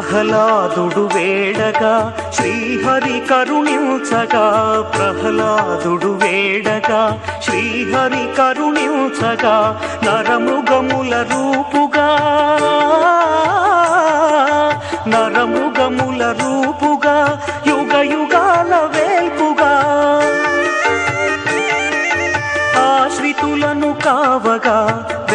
ప్రహ్లాదుడు వేడగా శ్రీహరి కరుణించగా ప్రహ్లాదుడు వేడగా శ్రీహరి కరుణించగా నరముగముల రూపుగా నరముగముల రూపుగా యుగ యుగాల వేల్పుగా. ఆశ్రితులను కావగా